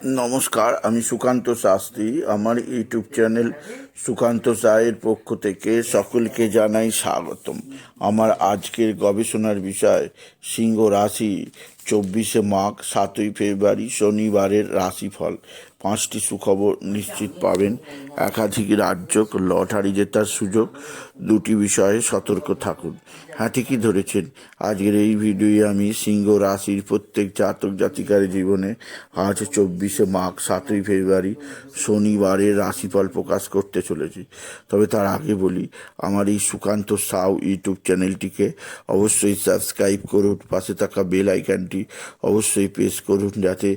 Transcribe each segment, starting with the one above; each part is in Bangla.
নমস্কার আমি সুকান্ত শাস্ত্রী আমার ইউটিউব চ্যানেল সুকান্ত সায়ের পক্ষ থেকে সকলকে জানাই স্বাগতম। আমার আজকের গবেষণার বিষয়, সিংহ রাশি, চব্বিশে মাঘ, সাতই ফেব্রুয়ারি, শনিবারের রাশিফল। পাঁচটি সুখবর নিশ্চিত পাবেন। একাধিক রাজ্য লটারি জেতার সুযোগ। দুটি বিষয়ে সতর্ক থাকুন। হ্যাঁ ঠিকই ধরেছেন। আজকের এই ভিডিওয়ে আমি সিংহ রাশির প্রত্যেক জাতক জাতিকার জীবনে আজ চব্বিশে মাঘ, সাতই ফেব্রুয়ারি শনিবারের রাশিফল প্রকাশ করতে চলেছি। তবে তার আগে বলি, আমার এই সুকান্ত সাউ ইউটিউব চ্যানেলটিকে অবশ্যই সাবস্ক্রাইব করুন, পাশে থাকা বেল আইকনটি অবশ্যই প্রেস করুন, যাতে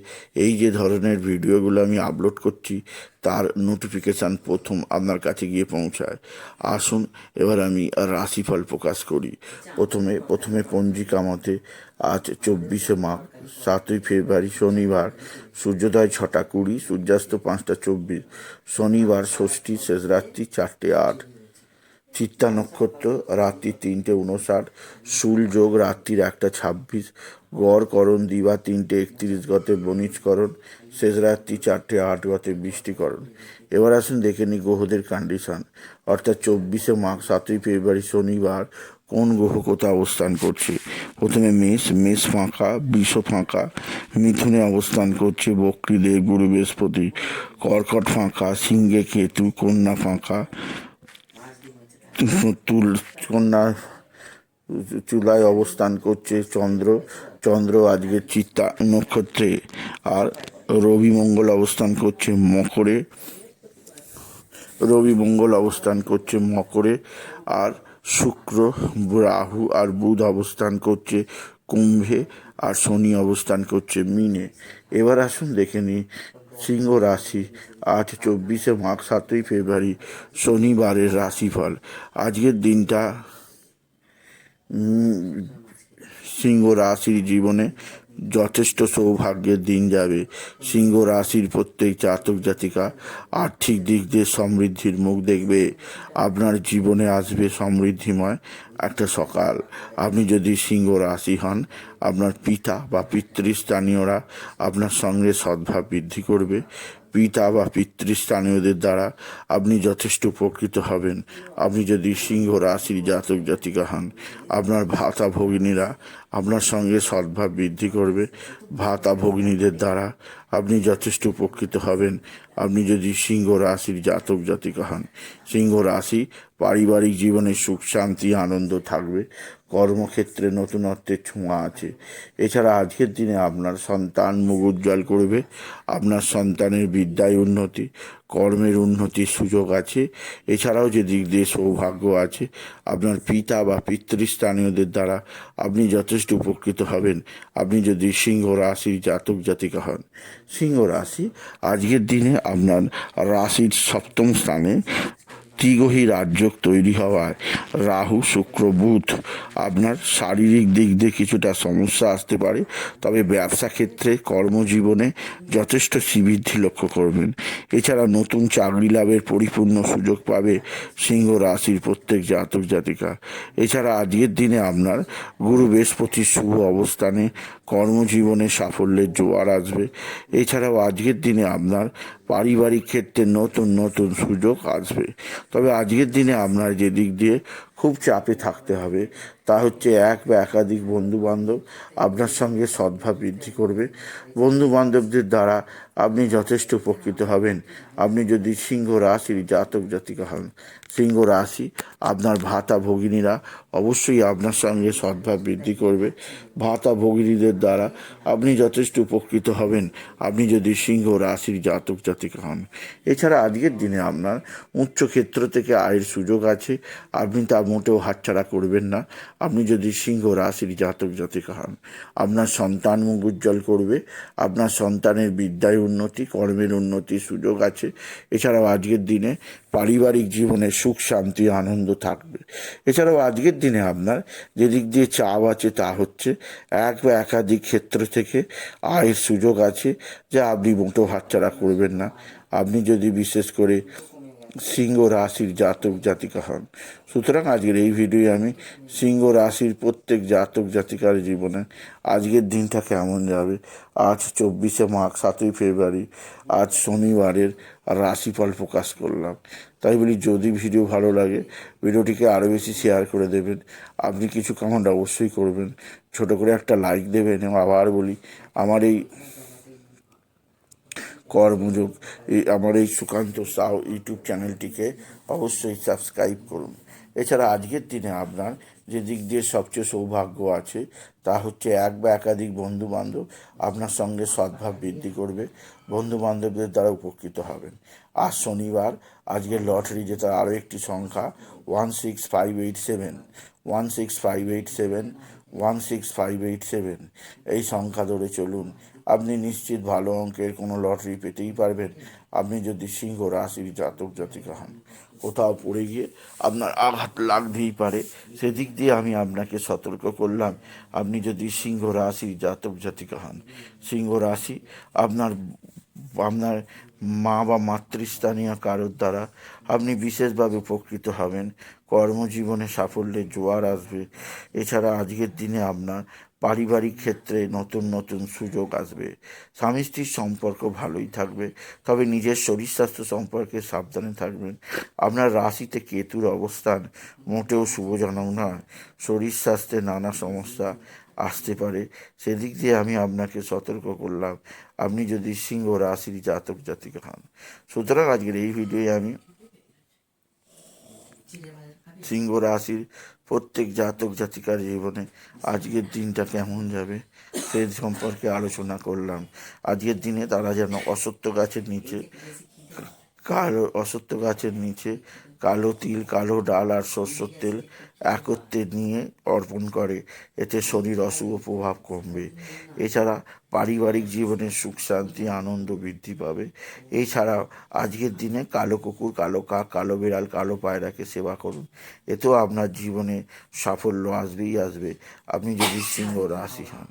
এই যে ধরনের ভিডিওগুলো আমি আপলোড করছি তার নোটিফিকেশান প্রথম আপনার কাছে গিয়ে পৌঁছায়। আসুন এবার আমি রাশিফল প্রকাশ করি। প্রথমে প্রথমে পঞ্জিকা মতে আজ চব্বিশে মার্চ সাতই ফেব্রুয়ারি শনিবার সূর্যোদয় ছটা কুড়ি সূর্যাস্ত পাঁচটা চব্বিশ শনিবার ষষ্ঠী শেষ রাত্রি চারটে আট। চিত্তা নক্ষত্র রাত্রি তিনটে উনষাট শুল যোগ, রাত্রির একটা ছাব্বিশ, গড়, করণ, দিবা তিনটে একত্রিশ, গতে বণিজকরণ শেষ রাত্রি চারটে আট, গতে বৃষ্টিকরণ এবার আসুন দেখে নিই গ্রহদের কন্ডিশন অর্থাৎ চব্বিশে মাঘ, সাতই ফেব্রুয়ারি, শনিবার কোন গ্রহ কোথায় অবস্থান করছে? প্রথমে মেষ মেষ ফাঁকা, বিষ ফাঁকা, মিথুনে অবস্থান করছে বক্রী দেব গুরু বৃহস্পতি, কর্কট ফাঁকা, সিংহে কেতু, কন্যা ফাঁকা তুল কন্যা চুলায় অবস্থান করছে চন্দ্র। চন্দ্র আজকে চিত্তা নক্ষত্রে আর রবি মঙ্গল অবস্থান করছে মকরে। রবি মঙ্গল অবস্থান করছে মকরে। আর শুক্র, রাহু আর বুধ অবস্থান করছে কুম্ভে। আর শনি অবস্থান করছে মিনে। এবার আসুন দেখে নিই সিংহ রাশি আজ চব্বিশে মাঘ সাতই ফেব্রুয়ারি শনিবারের রাশিফল। আজকের দিনটা সিংহ রাশির জীবনে যথেষ্ট সৌভাগ্যের দিন যাবে। সিংহ রাশির প্রত্যেক জাতক জাতিকা আর্থিক দিক দিয়ে সমৃদ্ধির মুখ দেখবে। আপনার জীবনে আসবে সমৃদ্ধিময় একটা সকাল। আপনি যদি সিংহ রাশি হন, আপনার পিতা বা পিতৃস্থানীয়রা আপনার সঙ্গে সদ্ভাব বৃদ্ধি করবে। পিতা বা পিতৃস্থানীয়দের দ্বারা আপনি যথেষ্ট উপকৃত হবেন। আপনি যদি সিংহ রাশির জাতক জাতিকা হন, আপনার ভাতা ভগিনীরা আপনার সঙ্গে সদ্ভাব বৃদ্ধি করবে। ভাতা ভগিনীদের দ্বারা আপনি যথেষ্ট উপকৃত হবেন। আপনি যদি সিংহ রাশির জাতক জাতিকা হন, সিংহ রাশি পারিবারিক জীবনে সুখ, শান্তি, আনন্দ থাকবে, কর্মক্ষেত্রে নতুনত্বের ছোঁয়া আছে। এছাড়া আজকের দিনে আপনার সন্তান মুখ উজ্জ্বল করবে, আপনার সন্তানের বিদ্যায় উন্নতি, কর্মের উন্নতির সুযোগ আছে। এছাড়াও যে দিক দিয়ে সৌভাগ্য আছে, আপনার পিতা বা পিতৃস্থানীয়দের দ্বারা আপনি যথেষ্ট উপকৃত হবেন। আপনি যদি সিংহ রাশির জাতক জাতিকা হন, সিংহ রাশি আজকের দিনে আপনার রাশির সপ্তম স্থানে ত্রিগ্রহী রাজ্য তৈরি হওয়ায় রাহু, শুক্র, বুধ আপনার শারীরিক দিক দিয়ে কিছুটা সমস্যা আসতে পারে। তবে ব্যবসা ক্ষেত্রে কর্মজীবনে যথেষ্ট শ্রীবৃদ্ধি লক্ষ্য করবেন। এছাড়া নতুন চাকরি লাভের পরিপূর্ণ সুযোগ পাবে সিংহ রাশির প্রত্যেক জাতক জাতিকা। এছাড়া আজকের দিনে আপনার গুরু বৃহস্পতির শুভ অবস্থানে কর্মজীবনে সাফল্যের জোয়ার আসবে। এছাড়াও আজকের দিনে আপনার পারিবারিক ক্ষেত্রে নতুন নতুন সুযোগ আসবে। তবে আজকের দিনে আপনার যে দিক দিয়ে খুব চাপে থাকতে হবে। তা হচ্ছে এক বা একাধিক বন্ধু বান্ধব আপনার সঙ্গে সদ্ভাব বৃদ্ধি করবে। বন্ধু বান্ধবদের দ্বারা আপনি যথেষ্ট উপকৃত হবেন। আপনি যদি সিংহ রাশির জাতক জাতিকা হন, সিংহ রাশি আপনার ভাতা ভগিনীরা অবশ্যই আপনার সঙ্গে সদ্ভাব বৃদ্ধি করবে। ভাতা ভগিনীদের দ্বারা আপনি যথেষ্ট উপকৃত হবেন। আপনি যদি সিংহ রাশির জাতক জাতিকা হন। এছাড়া আজকের দিনে আপনার উচ্চ ক্ষেত্র থেকে আয়ের সুযোগ আছে। আপনি তা মোটেও হাতছাড়া করবেন না। আপনি যদি সিংহ রাশির জাতক জাতিকা হন, আপনার সন্তান মুখ উজ্জ্বল করবে, আপনার সন্তানের বিদ্যায় উন্নতি, কর্মের উন্নতির সুযোগ আছে। এছাড়াও আজকের দিনে পারিবারিক জীবনে সুখ, শান্তি, আনন্দ থাকবে। এছাড়াও আজকের দিনে আপনার যে দিক দিয়ে চাপ আছে তা হচ্ছে এক বা একাধিক ক্ষেত্র থেকে আয়ের সুযোগ আছে, যা আপনি মোটেও হাতছাড়া করবেন না। আপনি যদি বিশেষ করে সিংহ রাশির জাতক জাতিকা হন। সুতরাং আজকের এই ভিডিওয়ে আমি সিংহ রাশির প্রত্যেক জাতক জাতিকার জীবনে আজকের দিনটা কেমন যাবে? আজ চব্বিশে মার্চ সাতই ফেব্রুয়ারি, আজ শনিবারের রাশিফল প্রকাশ করলাম। তাই বলি, যদি ভিডিও ভালো লাগে, ভিডিওটিকে আরও বেশি শেয়ার করে দেবেন। আপনি কিছু কমেন্ট অবশ্যই করবেন। ছোট করে একটা লাইক দেবেন এবং আবার বলি, আমার এই কর্মযোগ এই আমার এই সুকান্ত সাউ ইউটিউব চ্যানেলটিকে অবশ্যই সাবস্ক্রাইব করুন। এছাড়া আজকের দিনে আপনার যে দিক দিয়ে সবচেয়ে সৌভাগ্য আছে, তা হচ্ছে এক বা একাধিক বন্ধু বান্ধব আপনার সঙ্গে সদ্ভাব বৃদ্ধি করবে বন্ধু বান্ধবদের দ্বারা উপকৃত হবেন। আজ শনিবার আজকে লটারি জেতার আরও একটি সংখ্যা one six five eight seven one six five eight seven one six five eight seven এই সংখ্যা ধরে চলুন। আপনি নিশ্চিত ভালো অঙ্কের কোনো লটারি পেতেই পারবেন। আপনি যদি সিংহ রাশির জাতক জাতিকা হন, কোথাও পড়ে গিয়ে আপনার আঘাত লাগতেই পারে। সেদিক দিয়ে আমি আপনাকে সতর্ক করলাম, আপনি যদি সিংহ রাশির জাতক জাতিকা হন, সিংহ রাশি আপনার আপনার মা বা মাতৃস্থানীয় কারোর দ্বারা আপনি বিশেষভাবে উপকৃত হবেন। কর্মজীবনে সাফল্যের জোয়ার আসবে। এছাড়া আজকের দিনে আপনার পারিবারিক ক্ষেত্রে নতুন নতুন সুযোগ আসবে। স্বামী স্ত্রীর সম্পর্ক ভালোই থাকবে, তবে নিজের শরীর স্বাস্থ্য সম্পর্কে সাবধানে থাকবেন। আপনার রাশিতে কেতুর অবস্থান মোটেও শুভজনক নয়। শরীর স্বাস্থ্যে নানা সমস্যা আসতে পারে। সেদিক দিয়ে আমি আপনাকে সতর্ক করলাম, আপনি যদি সিংহ রাশির জাতক জাতিকা হন। সুতরাং আজকের এই ভিডিওয়ে আমি সিংহ রাশির প্রত্যেক জাতক জাতিকার জীবনে আজকের দিনটা কেমন যাবে সে সম্পর্কে আলোচনা করলাম। আজকের দিনে তারা যেন অসত্য গাছের নিচে কারও অসত্য গাছের নিচে কালো তিল, কালো ডাল আর সর্ষের তেল একত্রে নিয়ে অর্পণ করে। এতে শরীর অশুভ প্রভাব কমবে। এছাড়া পারিবারিক জীবনে সুখ, শান্তি, আনন্দ বৃদ্ধি পাবে। এছাড়াও আজকের দিনে কালো কুকুর, কালো কাক, কালো বিড়াল, কালো পায়রাকে সেবা করুন। এতেও আপনার জীবনে সাফল্য আসবেই আসবে। আপনি যদি সিংহ রাশি হন।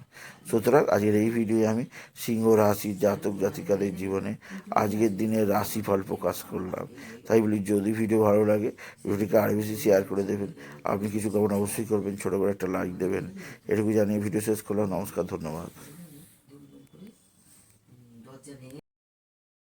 সুতরাং আজকের এই ভিডিওয়ে আমি সিংহ রাশির জাতক জাতিকাদের জীবনে আজকের দিনের রাশিফল প্রকাশ করলাম। তাই বলি, যদি ভিডিও ভালো লাগে। ভিডিওটিকে আরও বেশি শেয়ার করে দেবেন, আপনি কিছু কেমন অবশ্যই করবেন, ছোটো করে একটা লাইক দেবেন। এটুকু জানিয়ে ভিডিও শেষ করলাম, নমস্কার, ধন্যবাদ।